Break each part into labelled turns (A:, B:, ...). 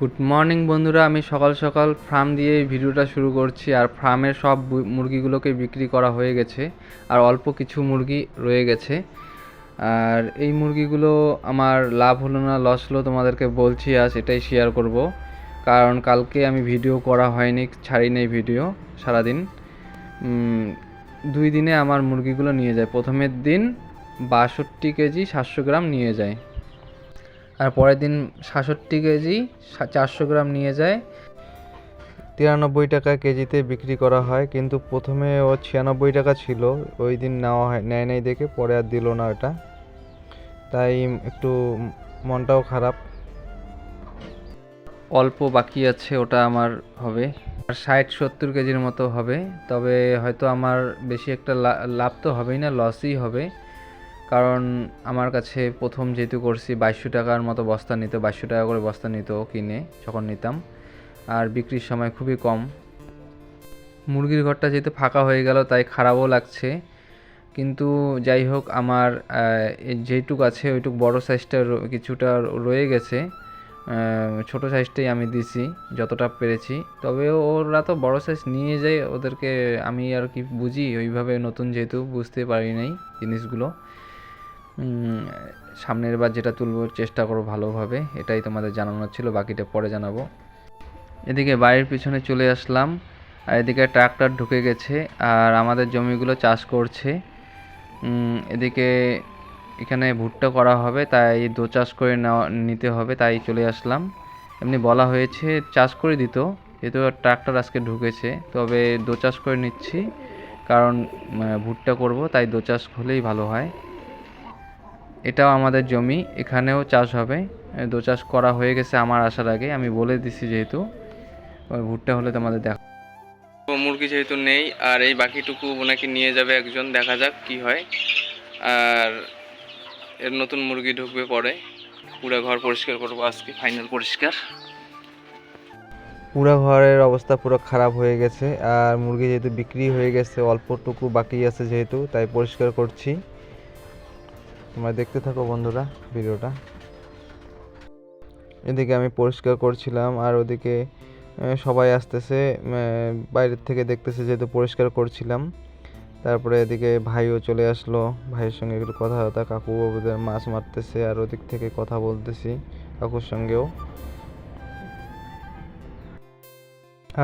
A: Good morning বন্ধুরা। আমি সকাল সকাল ফার্ম দিয়ে ভিডিওটা শুরু করছি আর ফার্মের সব মুরগিগুলোকে বিক্রি করা হয়ে গেছে আর অল্প কিছু মুরগি রয়ে গেছে। আর এই মুরগিগুলো আমার লাভ হলো না লস হলো তোমাদেরকে বলছি, আজ এটাই শেয়ার করব। কারণ কালকে আমি ভিডিও করা হয়নি, ছাড়ি নেই ভিডিও সারাদিন। দুই দিনে আমার মুরগিগুলো নিয়ে যায়। প্রথমের দিন বাষট্টি কেজি সাতশো গ্রাম নিয়ে যায়। আর পরের দিন সাতষট্টি কেজি চারশো গ্রাম নিয়ে যায়। তিরানব্বই টাকা কেজিতে বিক্রি করা হয় কিন্তু প্রথমে ও ছিয়ানব্বই টাকা ছিল। ওই দিন নেওয়া হয় নেয় নাই দেখে পরে আর দিল না ওটা। তাই একটু মনটাও খারাপ। অল্প বাকি আছে ওটা আমার হবে। আর ষাট সত্তর কেজির মতো হবে তবে হয়তো আমার বেশি একটা লা- লাভ তো হবেই না লসই হবে। কারণ আমার কাছে প্রথম যেহেতু করছি বাইশশো টাকার মতো বস্তা নিত, বাইশশো টাকা করে বস্তা নিত কিনে যখন নিতাম। আর বিক্রির সময় খুবই কম। মুরগির ঘরটা যেহেতু ফাঁকা হয়ে গেল, তাই খারাপও লাগছে। কিন্তু যাই হোক, আমার যেইটুক আছে, ওইটুক বড় সাইজটা কিছুটা রয়ে গেছে। ছোট সাইজটাই আমি দিছি, যতটা পেরেছি। তবে ওরা তো বড় সাইজ নিয়ে যায়, ওদেরকে আমি আর কি বুঝি। ওইভাবে নতুন যেহেতু বুঝতে পারি নাই জিনিসগুলো। সামনের বার যেটা তুলবো, চেষ্টা করব ভালোভাবে। এটাই তোমাদের জানানোর ছিল, বাকিটা পরে জানাব। এদিকে বাড়ির পিছনে চলে আসলাম, আর এদিকে ট্রাক্টর ঢুকে গেছে, আর আমাদের জমিগুলো চাষ করছে। এদিকে এখানে ভুট্টা করা হবে, তাই দো চাষ করে নিতে হবে, তাই চলে আসলাম। এমনি বলা হয়েছে, চাষ করে দিত, যেহেতু ট্রাক্টর আজকে ঢুকেছে, তবে দো চাষ করে নিচ্ছি, কারণ ভুট্টা করব, তাই দো চাষ হলেই ভালো হয়। এটাও আমাদের জমি এখানেও চাষ হবে। দো চাষ করা হয়ে গেছে আমার আসার আগে আমি বলে দিছি যেহেতু। ভুট্টা হলে তোমাদের দেখা মুরগি যেহেতু নেই আর এই বাকিটুকু ওনাকে নিয়ে যাবে একজন দেখা যাক কি হয়। আর এর নতুন মুরগি ঢুকবে পরে। পুরো ঘর পরিষ্কার করব আজকে ফাইনাল পরিষ্কার। পুরো ঘরের অবস্থা পুরো খারাপ হয়ে গেছে আর মুরগি যেহেতু বিক্রি হয়ে গেছে অল্পটুকু বাকি আছে যেহেতু তাই পরিষ্কার করছি। তোমরা দেখতে থাকো বন্ধুরা ভিডিওটা। এদিকে আমি পরিষ্কার করছিলাম আর ওদিকে সবাই আসতেছে বাইরের থেকে দেখতেছে যেহেতু পরিষ্কার করছিলাম। তারপরে এদিকে ভাইও চলে আসলো, ভাইয়ের সঙ্গে একটু কথা হতা কাকু ওদের মাছ মারতেছে আর ওদিক থেকে কথা বলতেছি কাকুর সঙ্গেও।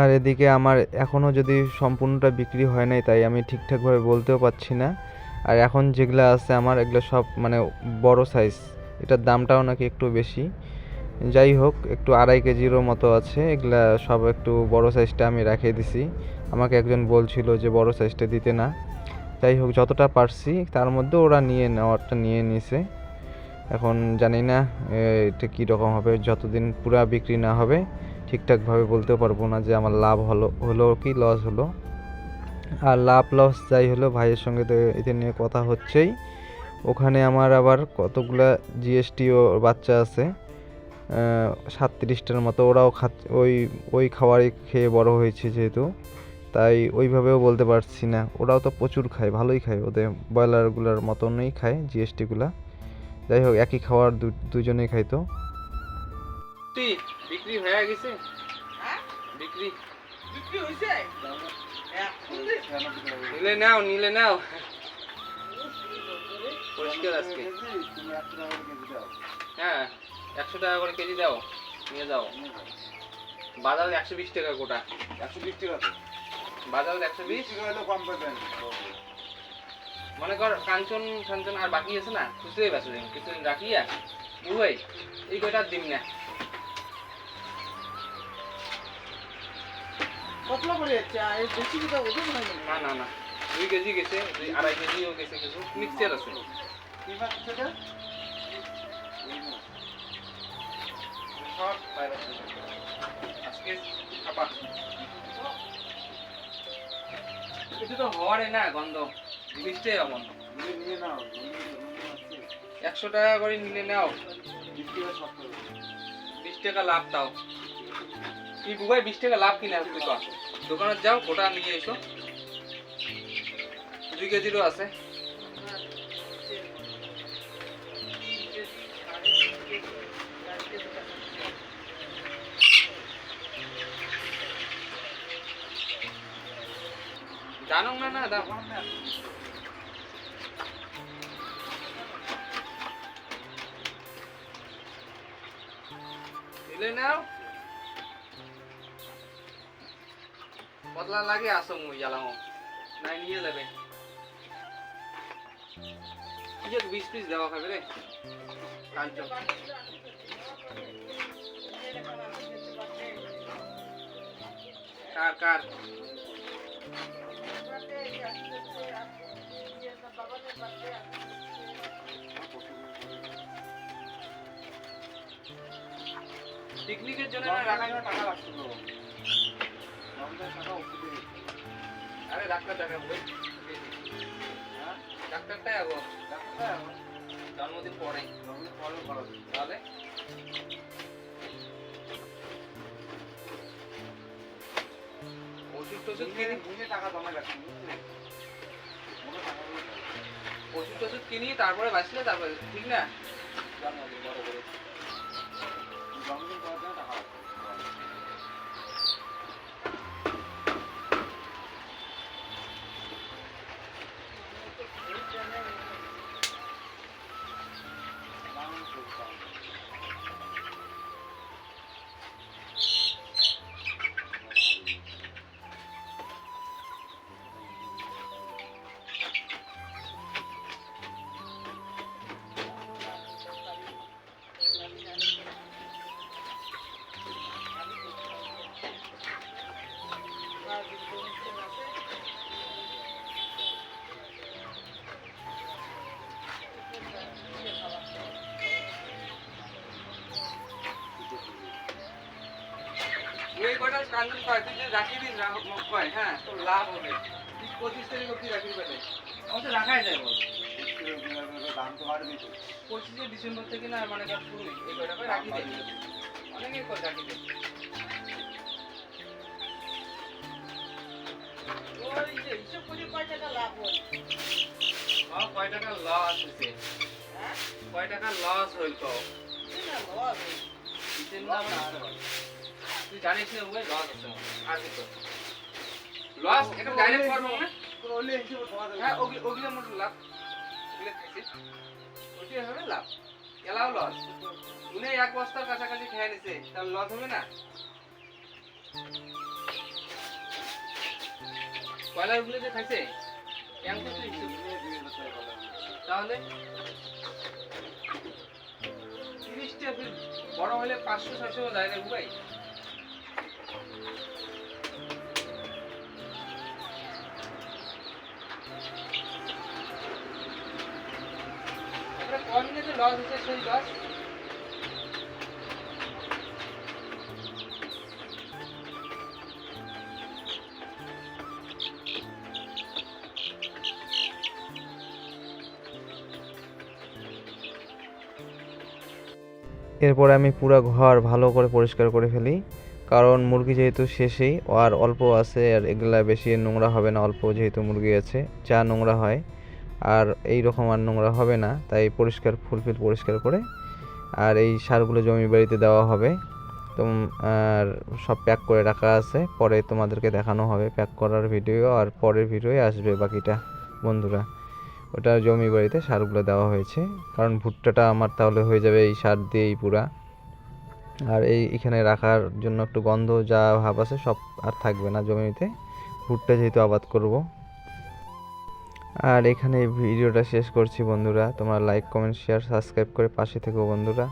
A: আর এদিকে আমার এখনও যদি সম্পূর্ণটা বিক্রি হয় নাই, তাই আমি ঠিকঠাকভাবে বলতেও পারছি না। আর এখন যেগুলো আছে আমার, এগুলো সব মানে বড় সাইজ এটার দামটাও নাকি একটু বেশি। যাই হোক, একটু আড়াই কেজিরও মতো আছে। এগুলা সব একটু বড় সাইজটা আমি রেখে দিছি। আমাকে একজন বলছিল যে বড় সাইজটা দিতে না। যাই হোক, যতটা পারছি, তার মধ্যে ওরা নিয়ে নেওয়ারটা নিয়ে নিছে। এখন জানি না এটা কী রকম হবে, যতদিন পুরা বিক্রি না হবে, ঠিকঠাকভাবে বলতেও পারব না যে আমার লাভ হলো হলো কি লস হলো। আর লাভ লস যাই হলো ভাইয়ের সঙ্গে তো এতে নিয়ে কথা হচ্ছেই। ওখানে আমার আবার কতগুলা জিএসটি ও বাচ্চা আছে। সাতত্রিশটার মতো ওরাও খাত ওই ওই খাবারই খেয়ে বড় হয়েছে যেহেতু। তাই ওইভাবেও বলতে পারছি না। ওরাও তো প্রচুর খায় ভালোই খায়। ওদের ব্রয়লারগুলোর মতনই খায় জিএসটিগুলা যাই হোক একই খাবার দু- দুজনেই খাইতো। বিক্রি হয়ে গেছে? বিক্রি?
B: বিক্রি হয়েছে
A: নিলে নাও নিলে নাও। পরিষ্কার আজকে। হ্যাঁ একশো টাকা করে কেজি দাও নিয়ে যাও। বাজার একশো বিশ টাকা গোটা।
B: একশো বিশ টাকা
A: বাজার একশো বিশ?
B: টাকা কম পাবেন।
A: মনে কর কাঞ্চন কাঞ্চন আর বাকি আছে না? খুচরে বেসো কিছুদিন রাখিয়া বুঝাই এই কয়টা দিন না।
B: কতলা করে যাচ্ছে আর বেশি কোথাও ওজন হয় না।
A: না না দুই কেজি গেছে দুই আড়াই কেজিও গেছে কিছু মিক্সচার আছে। সব বাইরে আজকে তো হওয়ারে না গন্ধ। জিনিসটাই এমন একশো টাকা করে নিলে নাও।
B: বিশ টাকা
A: বিশ টাকা লাভ দাও টিপু ভাই বিশ টাকা লাভ কিনে আসবে কর দোকানে যাও ওটা নিয়ে এসো। দুই কেজিরও আছে।
C: জানো না না দাম নাও। বদলা লাগে, আসো মুই জ্বালাও। নাই, নিয়ে যাবে। ইয়ে বিশ পিস দেওয়া খাবে রে? কাঞ্চন। কার কার? পিকনিকের জন্য
B: টাকা ওষুধে
C: আরে ডাক্তার জন্মদিন তাহলে ওষুধ টষুধ কিনি
B: নিজে টাকা।
C: ওষুধ টষুধ কিনি তারপরে বাঁচলে তারপরে, ঠিক না জন্মদিন বড় করে কান্দন কয় তুই যদি রাখি দিস রাখ- কয় হ্যাঁ তোর লাভ হবে। তুই পঁচিশ তারিখ অব্দি রাখি পাবে অবশ্য রাখাই যায় বল।
B: দাম তো বাড়বে।
C: পঁচিশে ডিসেম্বর থেকে না মানে কাজ শুরু এই করে রাখি দেয় অনেকে করে রাখি দেয়
D: কয় টাকা লাভ হয়?
C: কয় টাকা লস হয়েছে।
D: হ্যাঁ?
C: কয় টাকা লস হইল তো
D: লস
C: তুই জানিস না ওই লস আছে আর কিছু লস? এটা ডাইরেক্ট করব না
B: তোর হিসেবে তোমার দেবে।
C: হ্যাঁ ওগুলো ওগুলো মোট লাভ। ওগুলো খাইছিস ওটি হবে লাভ। Allow loss. উনি এক বস্তার কাছাকাছি খেয়ে নিছে। তার লস হবে না? কয়লার ওগুলো যে খাইছে? কেমন করছে হিসেব?
B: দুই হাজার টাকা বলে।
C: তাহলে? তিরিশটা বড় হলে পাঁচশো ছয়শো যায় রে ভাই লস।
A: এরপরে আমি পুরো ঘর ভালো করে পরিষ্কার করে ফেলি, কারণ মুরগি যেহেতু শেষেই, আর অল্প আছে, আর এগুলা বেশি নোংরা হবে না, অল্প যেহেতু মুরগি আছে, যা নোংরা হয়। আর এই রকম আর নোংরা হবে না। তাই পরিষ্কার ফুলফিল পরিষ্কার করে আর এই সারগুলো জমি বাড়িতে দেওয়া হবে। তো আর সব প্যাক করে রাখা আছে। পরে তোমাদেরকে দেখানো হবে প্যাক করার ভিডিও আর পরের ভিডিওয়ে আসবে বাকিটা বন্ধুরা। ওটা জমি বাড়িতে সারগুলো দেওয়া হয়েছে। কারণ ভুট্টাটা আমার তাহলে হয়ে যাবে এই সার দিয়েই পুরা। আর এই এখানে রাখার জন্য একটু গন্ধ যা ভাব আছে সব আর থাকবে না জমিতে। ভুট্টা যেহেতু আবাদ করব। আর এখানে ভিডিওটা শেষ করছি বন্ধুরা। তোমরা লাইক কমেন্ট শেয়ার সাবস্ক্রাইব করে পাশে থেকো বন্ধুরা।